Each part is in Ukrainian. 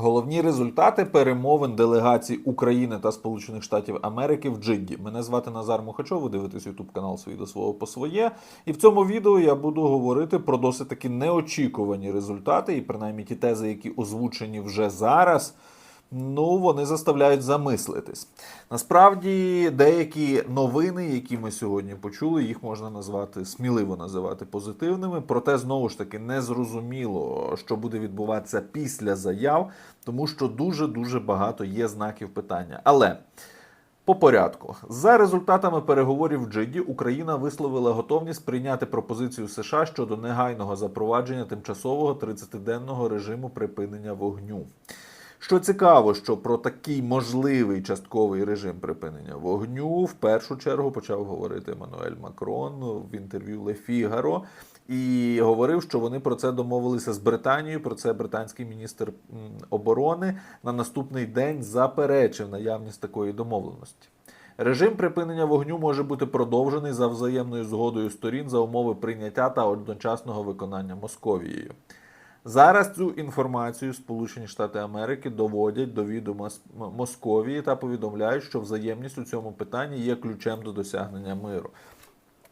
Головні результати перемовин делегацій України та Сполучених Штатів Америки в Джидді. Мене звати Назар Мухачов, ви дивитесь ютуб канал свій до свого по своє. І в цьому відео я буду говорити про досить таки неочікувані результати, і принаймні ті тези, які озвучені вже зараз. Ну, вони заставляють замислитись. Насправді, деякі новини, які ми сьогодні почули, їх можна назвати сміливо називати позитивними. Проте знову ж таки не зрозуміло, що буде відбуватися після заяв, тому що дуже дуже багато є знаків питання. Але по порядку, за результатами переговорів в Джиді, Україна висловила готовність прийняти пропозицію США щодо негайного запровадження тимчасового 30-денного режиму припинення вогню. Що цікаво, що про такий можливий частковий режим припинення вогню в першу чергу почав говорити Еммануель Макрон в інтерв'ю Ле Фігаро і говорив, що вони про це домовилися з Британією. Про це британський міністр оборони на наступний день заперечив наявність такої домовленості. Режим припинення вогню може бути продовжений за взаємною згодою сторін за умови прийняття та одночасного виконання Московією. Зараз цю інформацію Сполучені Штати Америки доводять до відома Московії та повідомляють, що взаємність у цьому питанні є ключем до досягнення миру.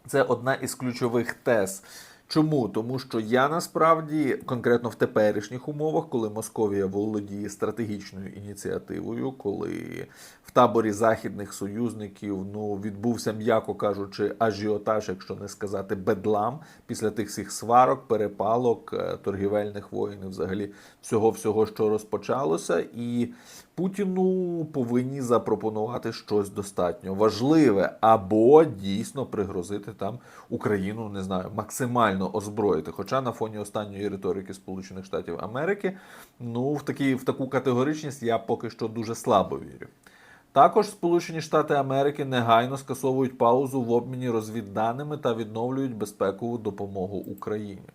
Це одна із ключових тез. Чому? Тому що я насправді конкретно в теперішніх умовах, коли Московія володіє стратегічною ініціативою, коли в таборі західних союзників ну відбувся, м'яко кажучи, ажіотаж, якщо не сказати бедлам, після тих всіх сварок, перепалок, е, торгівельних воїн, взагалі всього всього, що розпочалося, і Путіну повинні запропонувати щось достатньо важливе, або дійсно пригрозити там Україну, не знаю, максимально озброїти. Хоча на фоні останньої риторики Сполучених Штатів Америки, ну в такі в таку категоричність я поки що дуже слабо вірю. Також Сполучені Штати Америки негайно скасовують паузу в обміні розвідданими та відновлюють безпекову допомогу Україні.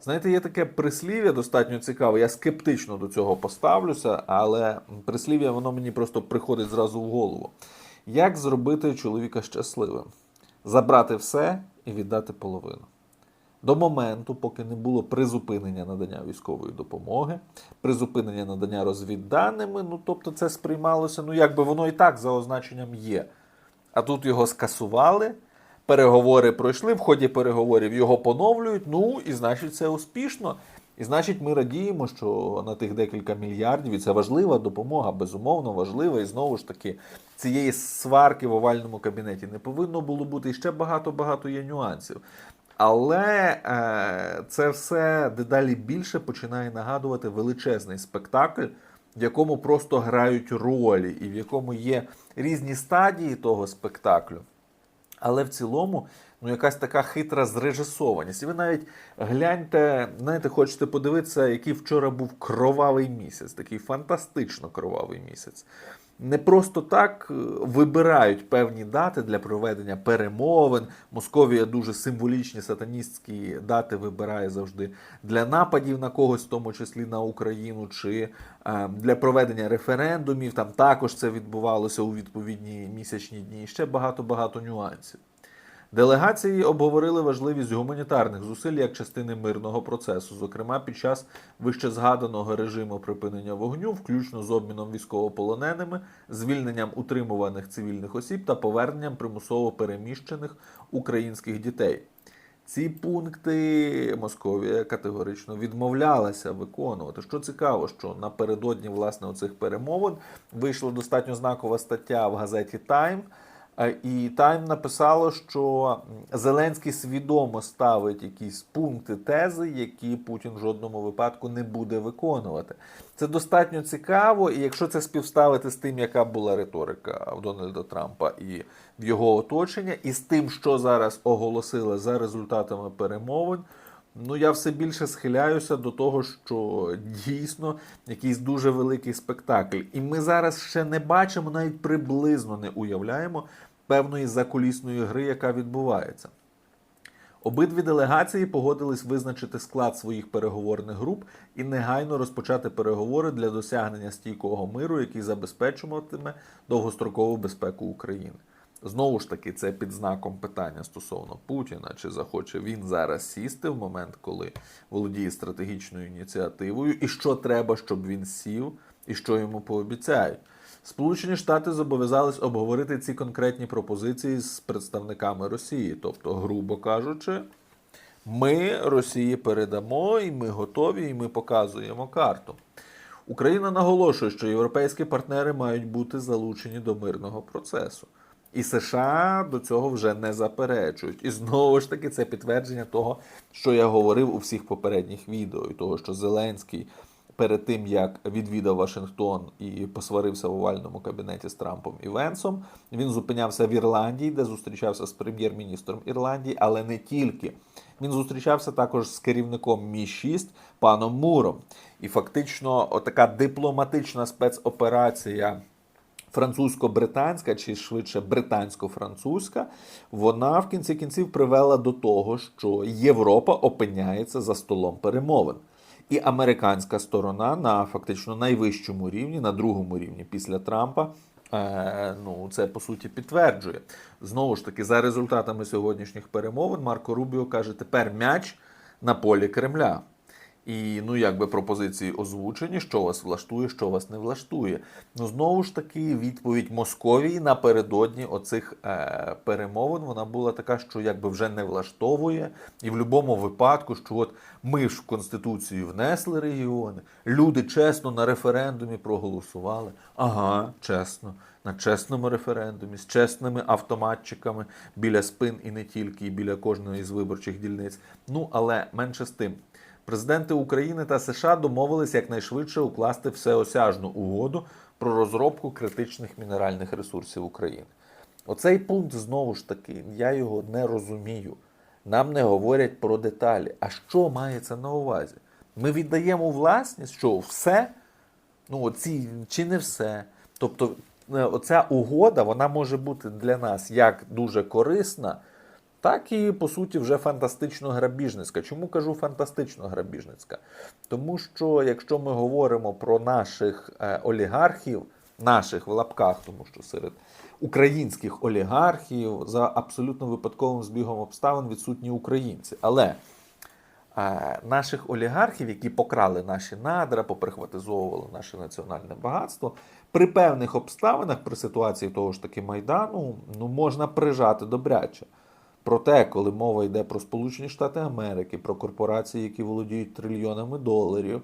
Знаєте, є таке прислів'я достатньо цікаве. Я скептично до цього поставлюся, але прислів'я воно мені просто приходить зразу в голову. Як зробити чоловіка щасливим? Забрати все і віддати половину. До моменту, поки не було призупинення надання військової допомоги, призупинення надання розвідданими, ну тобто це сприймалося, ну якби воно і так за означенням є. А тут його скасували, переговори пройшли, в ході переговорів його поновлюють, ну і значить це успішно. І значить, ми радіємо, що на тих декілька мільярдів, і це важлива допомога, безумовно важлива. І знову ж таки, цієї сварки в овальному кабінеті не повинно було бути. І ще багато-багато є нюансів. Але е, це все дедалі більше починає нагадувати величезний спектакль, в якому просто грають ролі, і в якому є різні стадії того спектаклю. Але в цілому, ну якась така хитра зрежисованість. І ви навіть гляньте, знаєте, хочете подивитися, який вчора був кровавий місяць, такий фантастично кровавий місяць. Не просто так е, вибирають певні дати для проведення перемовин. Московія дуже символічні сатаністські дати вибирає завжди для нападів на когось, в тому числі на Україну, чи е, для проведення референдумів. Там також це відбувалося у відповідні місячні дні. І ще багато багато нюансів. Делегації обговорили важливість гуманітарних зусиль як частини мирного процесу, зокрема під час вище згаданого режиму припинення вогню, включно з обміном військовополоненими, звільненням утримуваних цивільних осіб та поверненням примусово переміщених українських дітей. Ці пункти Московія категорично відмовлялася виконувати. Що цікаво, що напередодні власне оцих перемовин вийшла достатньо знакова стаття в газеті Тайм. Е, І Тайм написало, що Зеленський свідомо ставить якісь пункти тези, які Путін в жодному випадку не буде виконувати. Це достатньо цікаво, і якщо це співставити з тим, яка була риторика Дональда Трампа і в його оточення, і з тим, що зараз оголосили за результатами перемовин. Ну, я все більше схиляюся до того, що дійсно якийсь дуже великий спектакль. І ми зараз ще не бачимо, навіть приблизно не уявляємо певної закулісної гри, яка відбувається. Обидві делегації погодились визначити склад своїх переговорних груп і негайно розпочати переговори для досягнення стійкого миру, який забезпечуватиме довгострокову безпеку України. Знову ж таки, це під знаком питання стосовно Путіна, чи захоче він зараз сісти в момент, коли володіє стратегічною ініціативою, і що треба, щоб він сів, і що йому пообіцяють. Сполучені Штати зобов'язались обговорити ці конкретні пропозиції з представниками Росії, тобто, грубо кажучи, ми Росії передамо, і ми готові, і ми показуємо карту. Україна наголошує, що європейські партнери мають бути залучені до мирного процесу. І США до цього вже не заперечують. І знову ж таки, це підтвердження того, що я говорив у всіх попередніх відео, і того, що Зеленський перед тим як відвідав Вашингтон і посварився в овальному кабінеті з Трампом і Венсом, він зупинявся в Ірландії, де зустрічався з прем'єр-міністром Ірландії, але не тільки. Він зустрічався також з керівником Мі 6 паном Муром. І фактично, отака дипломатична спецоперація французько-британська, чи швидше британсько-французька, вона в кінці кінців привела до того, що Європа опиняється за столом перемовин. І американська сторона на фактично найвищому рівні, на другому рівні після Трампа, е, ну це по суті підтверджує. Знову ж таки, за результатами сьогоднішніх перемовин, Марко Рубіо каже, тепер м'яч на полі Кремля. І ну, якби пропозиції озвучені, що вас влаштує, що вас не влаштує. Ну знову ж таки, відповідь Московії напередодні оцих е, перемовин вона була така, що якби вже не влаштовує, і в будь-якому випадку, що от ми ж в конституцію внесли регіони, люди чесно на референдумі проголосували. Ага, чесно. На чесному референдумі з чесними автоматчиками біля спин і не тільки, і біля кожної з виборчих дільниць. Ну але менше з тим. Президенти України та США домовились якнайшвидше укласти всеосяжну угоду про розробку критичних мінеральних ресурсів України. Оцей пункт знову ж таки, я його не розумію. Нам не говорять про деталі. А що мається на увазі? Ми віддаємо власність, що все? Ну, оці, чи не все. Тобто, е, оця угода вона може бути для нас як дуже корисна, так і по суті вже фантастично грабіжницька. Чому кажу фантастично грабіжницька? Тому що якщо ми говоримо про наших е, олігархів, наших в лапках, тому що серед українських олігархів за абсолютно випадковим збігом обставин відсутні українці. Але е, наших олігархів, які покрали наші надра, поприхватизовували наше національне багатство, при певних обставинах, при ситуації того ж таки Майдану, ну можна прижати добряче. Проте, коли мова йде про Сполучені Штати Америки, про корпорації, які володіють трильйонами доларів,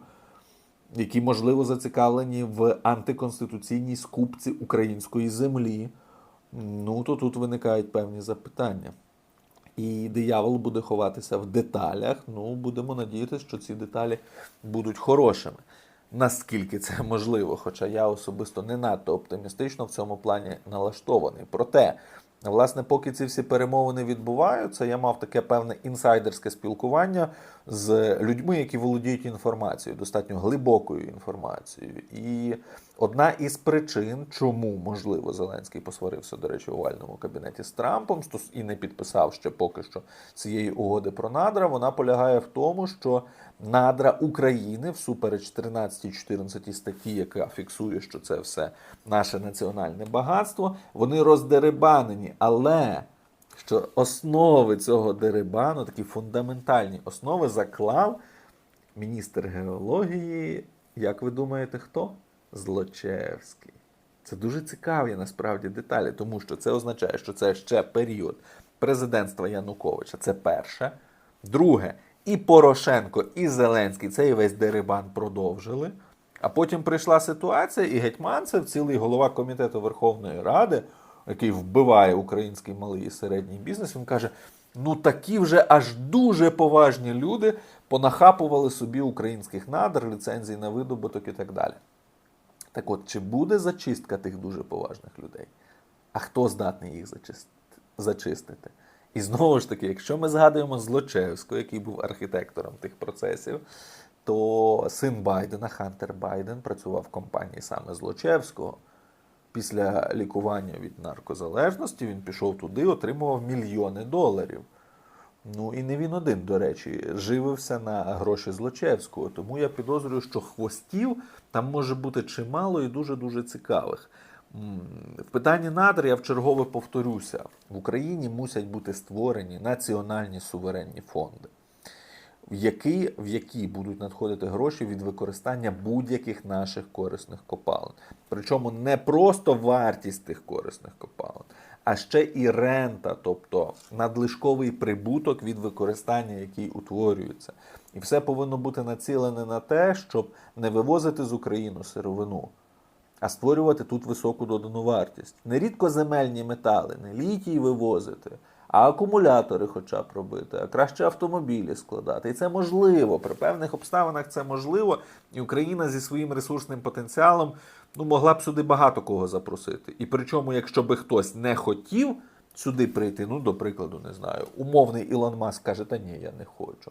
які, можливо, зацікавлені в антиконституційній скупці української землі, ну то тут виникають певні запитання. І диявол буде ховатися в деталях. Ну, будемо надіятися, що ці деталі будуть хорошими. Наскільки це можливо, хоча я особисто не надто оптимістично в цьому плані налаштований. Проте, власне, поки ці всі перемовини відбуваються, я мав таке певне інсайдерське спілкування з людьми, які володіють інформацією, достатньо глибокою інформацією. І одна із причин, чому можливо Зеленський посварився, до речі, у овальному кабінеті з Трампом і не підписав ще поки що цієї угоди про надра, вона полягає в тому, що надра України всупереч 13-14 статті, яка фіксує, що це все наше національне багатство, вони роздерибанені, але що основи цього дерибану, такі фундаментальні основи, заклав міністр геології. Як ви думаєте, хто? Злочевський. Це дуже цікаві насправді деталі, тому що це означає, що це ще період президентства Януковича. Це перше. Друге, і Порошенко, і Зеленський цей весь дерибан продовжили. А потім прийшла ситуація, і Гетьманцев, цілий голова комітету Верховної Ради, який вбиває український малий і середній бізнес, він каже: ну такі вже аж дуже поважні люди понахапували собі українських надр, ліцензій на видобуток і так далі. Так от, чи буде зачистка тих дуже поважних людей? А хто здатний їх зачистити? І знову ж таки, якщо ми згадуємо Злочевського, який був архітектором тих процесів, то син Байдена, Хантер Байден, працював в компанії саме Злочевського. Після лікування від наркозалежності він пішов туди, отримував мільйони доларів. Ну і не він один, до речі, живився на гроші Злочевського. Тому я підозрюю, що хвостів там може бути чимало і дуже-дуже цікавих. В питанні надр я вчергове повторюся: в Україні мусять бути створені національні суверенні фонди, в які, в які будуть надходити гроші від використання будь-яких наших корисних копалин. Причому не просто вартість тих корисних копалин, а ще і рента, тобто надлишковий прибуток від використання, який утворюється. І все повинно бути націлене на те, щоб не вивозити з України сировину а створювати тут високу додану вартість. Нерідко земельні метали, не літій вивозити, а акумулятори хоча б робити, а краще автомобілі складати. І це можливо. При певних обставинах це можливо. І Україна зі своїм ресурсним потенціалом ну, могла б сюди багато кого запросити. І причому, якщо би хтось не хотів сюди прийти, ну, до прикладу, не знаю, умовний Ілон Маск каже, та ні, я не хочу.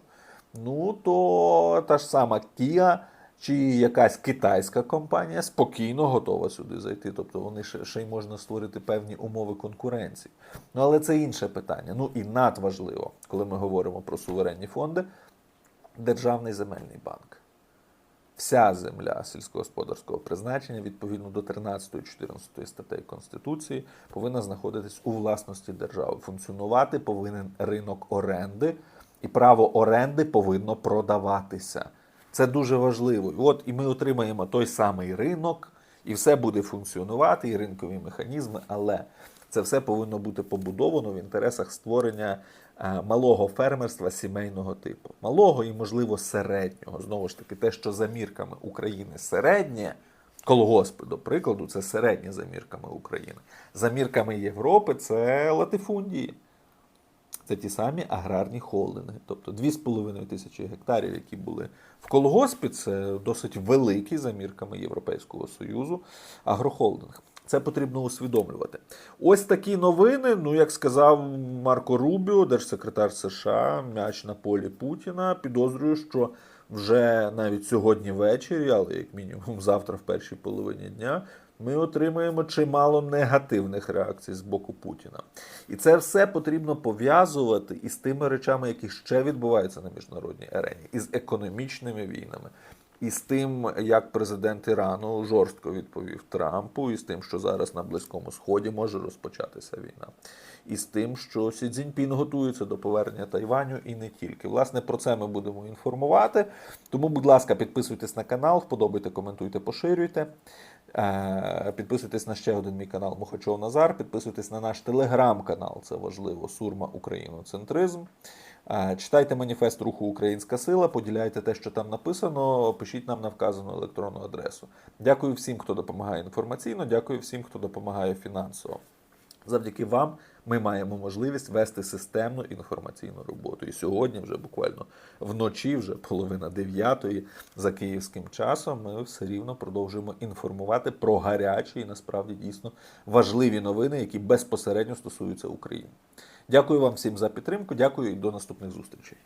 Ну, то та ж сама Kia чи якась китайська компанія спокійно готова сюди зайти. Тобто вони ще, ще й можна створити певні умови конкуренції. Ну, але це інше питання. Ну і надважливо, коли ми говоримо про суверенні фонди, Державний земельний банк. Вся земля сільськогосподарського призначення відповідно до 13-14 статей Конституції повинна знаходитись у власності держави. Функціонувати повинен ринок оренди, і право оренди повинно продаватися. Це дуже важливо. От і ми отримаємо той самий ринок, і все буде функціонувати, і ринкові механізми, але це все повинно бути побудовано в інтересах створення е, малого фермерства сімейного типу. Малого і, можливо, середнього. Знову ж таки, те, що за мірками України середнє, колгоспи, до прикладу, це середнє за мірками України. За мірками Європи це латифундії. Це ті самі аграрні холдинги. Тобто 2,5 тисячі гектарів, які були в колгоспі, це досить великий за мірками Європейського Союзу агрохолдинг. Це потрібно усвідомлювати. Ось такі новини. Ну, як сказав Марко Рубіо, держсекретар США, м'яч на полі Путіна. Підозрюю, що вже навіть сьогодні ввечері, але як мінімум завтра в першій половині дня, ми отримаємо чимало негативних реакцій з боку Путіна. І це все потрібно пов'язувати із тими речами, які ще відбуваються на міжнародній арені, із економічними війнами. І з тим, як президент Ірану жорстко відповів Трампу, і з тим, що зараз на Близькому Сході може розпочатися війна, і з тим, що Сі Цзіньпін готується до повернення Тайваню і не тільки. Власне, про це ми будемо інформувати. Тому, будь ласка, підписуйтесь на канал, вподобайте, коментуйте, поширюйте. Е, Підписуйтесь на ще один мій канал Мохачов Назар. Підписуйтесь на наш телеграм-канал, це важливо. Сурма Україноцентризм. Е, Читайте маніфест руху Українська сила, поділяйте те, що там написано. Пишіть нам на вказану електронну адресу. Дякую всім, хто допомагає інформаційно. Дякую всім, хто допомагає фінансово. Завдяки вам ми маємо можливість вести системну інформаційну роботу. І сьогодні, вже буквально вночі, вже половина дев'ятої за київським часом, ми все рівно продовжуємо інформувати про гарячі і насправді дійсно важливі новини, які безпосередньо стосуються України. Дякую вам всім за підтримку. Дякую і до наступних зустрічей.